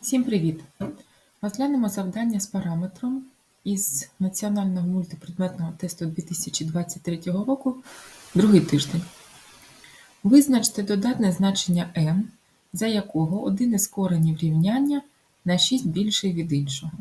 Всім привіт! Розглянемо завдання з параметром із Національного мультипредметного тесту 2023 року, другий тиждень. Визначте додатне значення m, за якого один із коренів рівняння на 6 більший від іншого.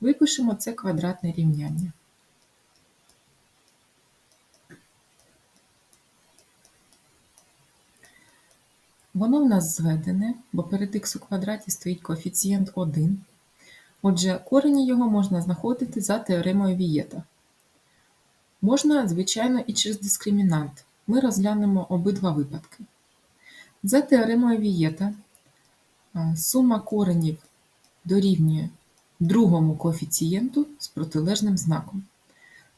Випишемо це квадратне рівняння. Воно в нас зведене, бо перед х у квадраті стоїть коефіцієнт 1. Отже, корені його можна знаходити за теоремою Вієта. Можна, звичайно, і через дискримінант. Ми розглянемо обидва випадки. За теоремою Вієта сума коренів дорівнює другому коефіцієнту з протилежним знаком.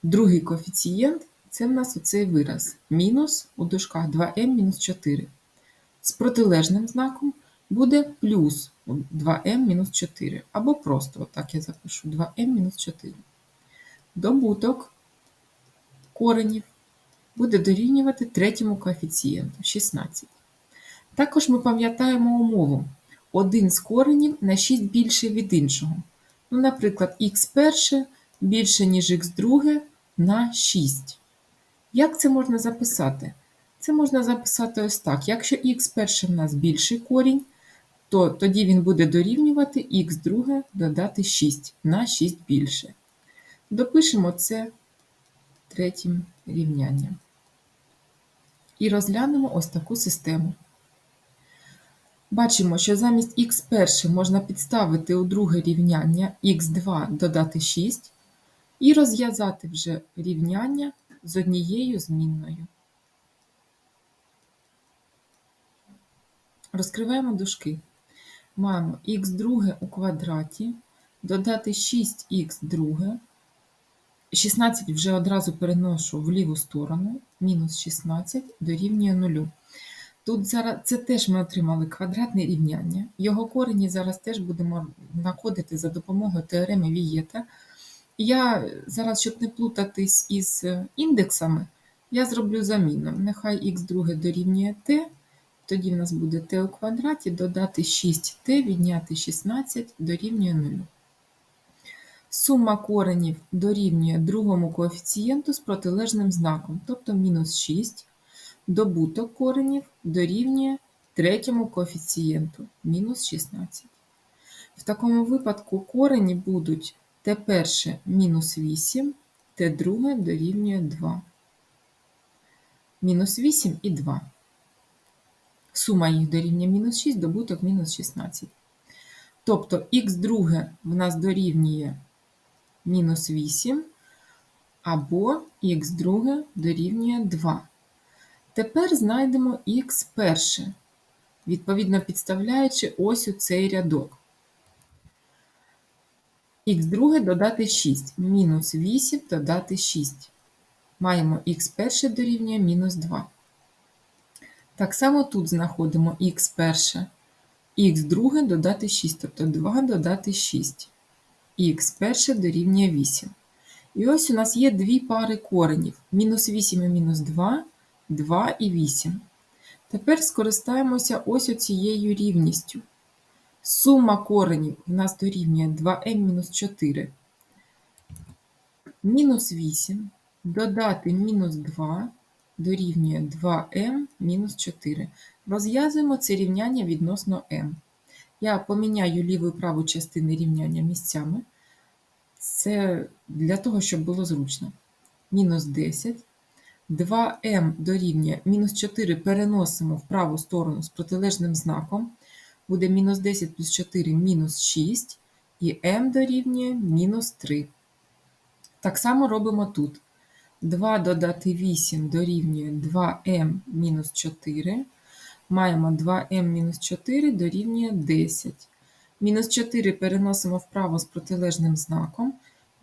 Другий коефіцієнт це в нас оцей вираз мінус у дужках 2m мінус 4 з протилежним знаком буде плюс 2m-4. Або просто, отак я запишу, 2m-4. Добуток коренів буде дорівнювати третьому коефіцієнту 16. Також ми пам'ятаємо умову. Один з коренів на 6 більше від іншого. Ну, Наприклад, х перше більше, ніж х друге на 6. Як це можна записати? Це можна записати ось так. Якщо х перше в нас більший корінь, то тоді він буде дорівнювати х друге додати 6 на 6 більше. Допишемо це третім рівнянням. І розглянемо ось таку систему. Бачимо, що замість х перше можна підставити у друге рівняння х2 додати 6 і розв'язати вже рівняння з однією змінною. Розкриваємо дужки. Маємо х друге у квадраті, додати 6х друге. 16 вже одразу переношу в ліву сторону, мінус 16 дорівнює 0. Тут зараз це теж ми отримали квадратне рівняння. Його корені зараз теж будемо знаходити за допомогою теореми Вієта. Я зараз, щоб не плутатись із індексами, я зроблю заміну. Нехай х друге дорівнює t, тоді в нас буде t у квадраті, додати 6t, відняти 16 дорівнює 0. Сума коренів дорівнює другому коефіцієнту з протилежним знаком, тобто мінус 6. Добуток коренів дорівнює третьому коефіцієнту мінус 16. В такому випадку корені будуть t перше мінус 8, t друге дорівнює 2. Мінус 8 і 2. Сума їх дорівнює мінус 6, добуток мінус 16. Тобто х друге в нас дорівнює мінус 8, або х друге дорівнює 2. Тепер знайдемо х перше, відповідно підставляючи ось у цей рядок. х друге додати 6, мінус 8 додати 6. Маємо х перше дорівнює мінус 2. Так само тут знаходимо х перше, х друге додати 6, тобто 2 додати 6. х перше дорівнює 8. І ось у нас є дві пари коренів: мінус 8 і мінус 2, 2 і 8. Тепер скористаємося ось оцією рівністю. Сума коренів у нас дорівнює 2m-4. Мінус 8 додати мінус 2 дорівнює 2m мінус 4. Розв'язуємо це рівняння відносно m. Я поміняю ліву і праву частини рівняння місцями. Це для того, щоб було зручно. Мінус 10. 2m дорівнює мінус 4 переносимо в праву сторону з протилежним знаком. Буде мінус 10 плюс 4 мінус 6, і m дорівнює мінус 3. Так само робимо тут. 2 додати 8 дорівнює 2m мінус 4. Маємо 2m мінус 4 дорівнює 10. Мінус 4 переносимо вправо з протилежним знаком.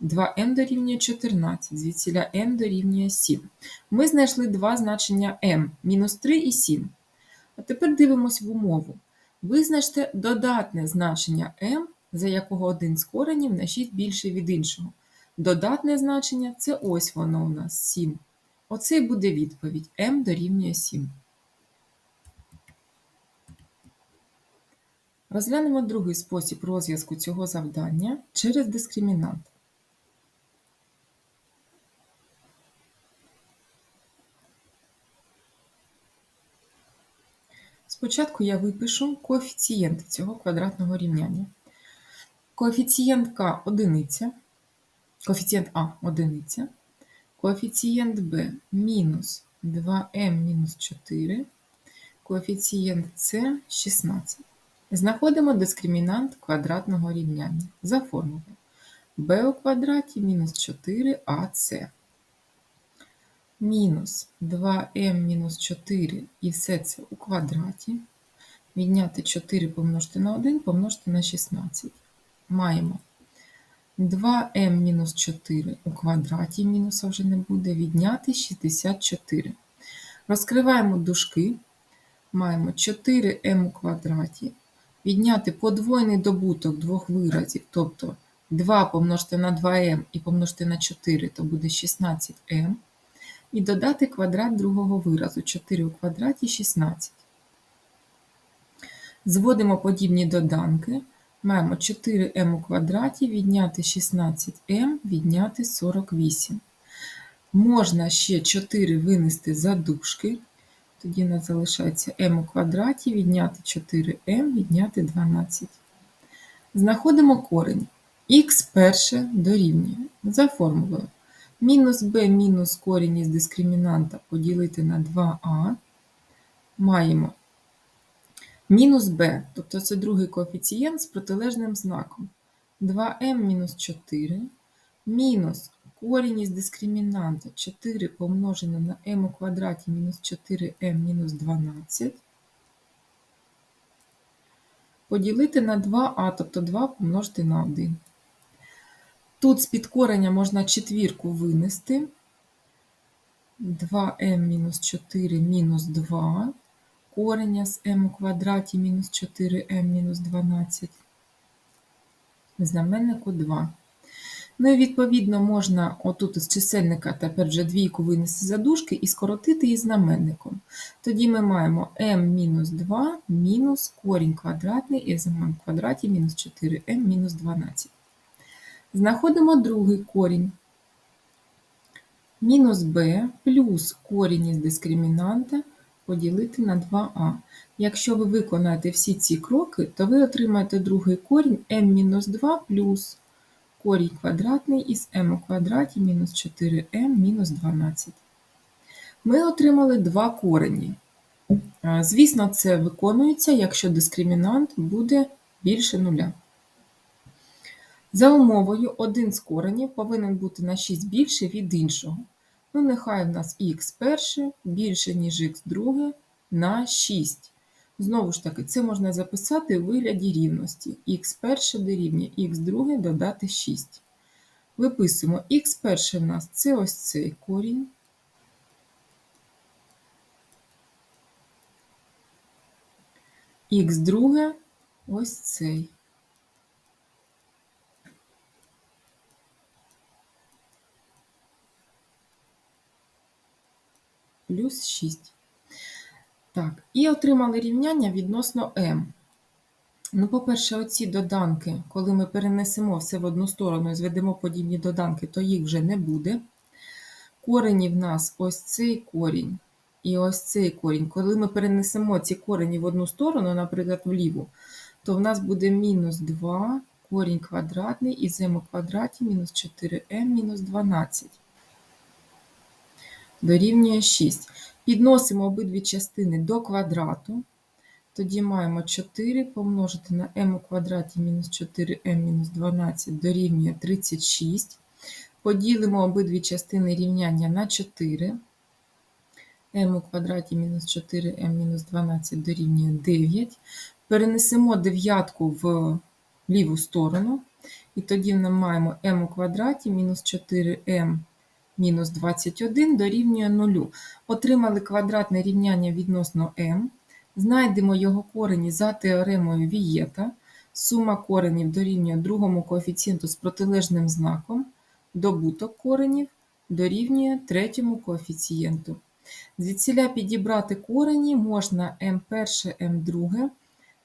2m дорівнює 14, звідсіля m дорівнює 7. Ми знайшли два значення m мінус 3 і 7. А тепер дивимось в умову. Визначте додатне значення m, за якого один з коренів на 6 більше від іншого. Додатне значення це ось воно у нас 7. Оце і буде відповідь m дорівнює 7. Розглянемо другий спосіб розв'язку цього завдання через дискримінант. Спочатку я випишу коефіцієнти цього квадратного рівняння. Коефіцієнт К одиниця, коефіцієнт А одиниця, коефіцієнт Б мінус 2m мінус 4, коефіцієнт С 16. Знаходимо дискримінант квадратного рівняння за формулою b у квадраті мінус 4ac. Мінус 2m мінус 4 і все це у квадраті. Відняти 4 помножити на 1 помножити на 16. Маємо 2m мінус 4 у квадраті, мінуса вже не буде, відняти 64. Розкриваємо дужки. Маємо 4m у квадраті відняти подвойний добуток двох виразів, тобто 2 помножити на 2m і помножити на 4, то буде 16m. І додати квадрат другого виразу 4 у квадраті 16. Зводимо подібні доданки. Маємо 4m у квадраті відняти 16m, відняти 48. Можна ще 4 винести за дужки. Тоді нас залишається m у квадраті, відняти 4m, відняти 12. Знаходимо корень. х перше дорівнює за формулою. Мінус b мінус корінь із дискримінанта поділити на 2а. Маємо мінус b, тобто це другий коефіцієнт з протилежним знаком. 2m мінус 4 мінус Корінь із дискримінанта 4 помножене на m у квадраті мінус 4m мінус 12. Поділити на 2а, тобто 2 помножити на 1. Тут з під кореня можна четвірку винести. 2m мінус 4 мінус 2. Кореня з m у квадраті мінус 4m мінус 12. Знаменнику 2. Ну і відповідно можна отут із чисельника тепер вже двійку винести за дужки і скоротити її знаменником. Тоді ми маємо m-2 мінус корінь квадратний m в квадраті мінус 4m мінус 12. Знаходимо другий корінь. Мінус b плюс корінь із дискримінанта поділити на 2а. Якщо ви виконаєте всі ці кроки, то ви отримаєте другий корінь m-2 плюс корінь квадратний із m у квадраті мінус 4m мінус 12. Ми отримали два корені. Звісно, це виконується, якщо дискримінант буде більше нуля. За умовою, один з коренів повинен бути на 6 більше від іншого. Ну, нехай у нас х перше більше, ніж х друге на 6. Знову ж таки, це можна записати у вигляді рівності. х перше дорівнює х друге додати 6. Виписуємо х перше в нас це ось цей корінь. Х друге ось цей. Плюс 6. Так, і отримали рівняння відносно m. Ну, по-перше, оці доданки, коли ми перенесемо все в одну сторону і зведемо подібні доданки, то їх вже не буде. Корені в нас ось цей корінь і ось цей корінь. Коли ми перенесемо ці корені в одну сторону, наприклад, вліву, то в нас буде мінус 2 корінь квадратний m у квадраті мінус 4m мінус 12. Дорівнює 6. Підносимо обидві частини до квадрату. Тоді маємо 4 помножити на m у квадраті мінус 4m мінус 12 дорівнює 36. Поділимо обидві частини рівняння на 4. m у квадраті мінус 4m мінус 12 дорівнює 9. Перенесемо дев'ятку в ліву сторону. І тоді ми маємо m у квадраті мінус 4m мінус 21 дорівнює 0. Отримали квадратне рівняння відносно m. Знайдемо його корені за теоремою Вієта. Сума коренів дорівнює другому коефіцієнту з протилежним знаком. Добуток коренів дорівнює третьому коефіцієнту. Звідсіля підібрати корені можна m1, m2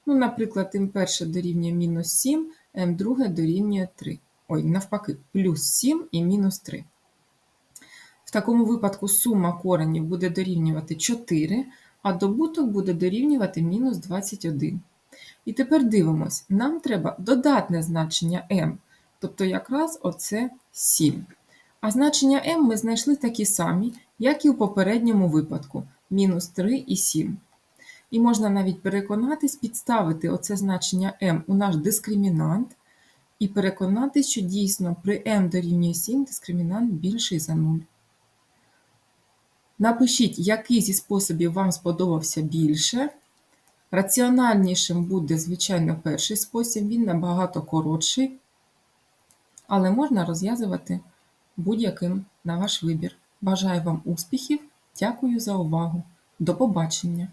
Ну, наприклад, м перше дорівнює мінус 7, м друге дорівнює 3. Ой, навпаки, плюс 7 і мінус 3. В такому випадку сума коренів буде дорівнювати 4, а добуток буде дорівнювати мінус 21. І тепер дивимось, нам треба додатне значення m, тобто якраз оце 7. А значення m ми знайшли такі самі, як і у попередньому випадку мінус 3 і 7. І можна навіть переконатись, підставити оце значення m у наш дискримінант і переконатись, що дійсно при m дорівнює 7 дискримінант більший за 0. Напишіть, який зі способів вам сподобався більше. Раціональнішим буде, звичайно, перший спосіб, він набагато коротший, але можна розв'язувати будь-яким на ваш вибір. Бажаю вам успіхів, дякую за увагу. До побачення!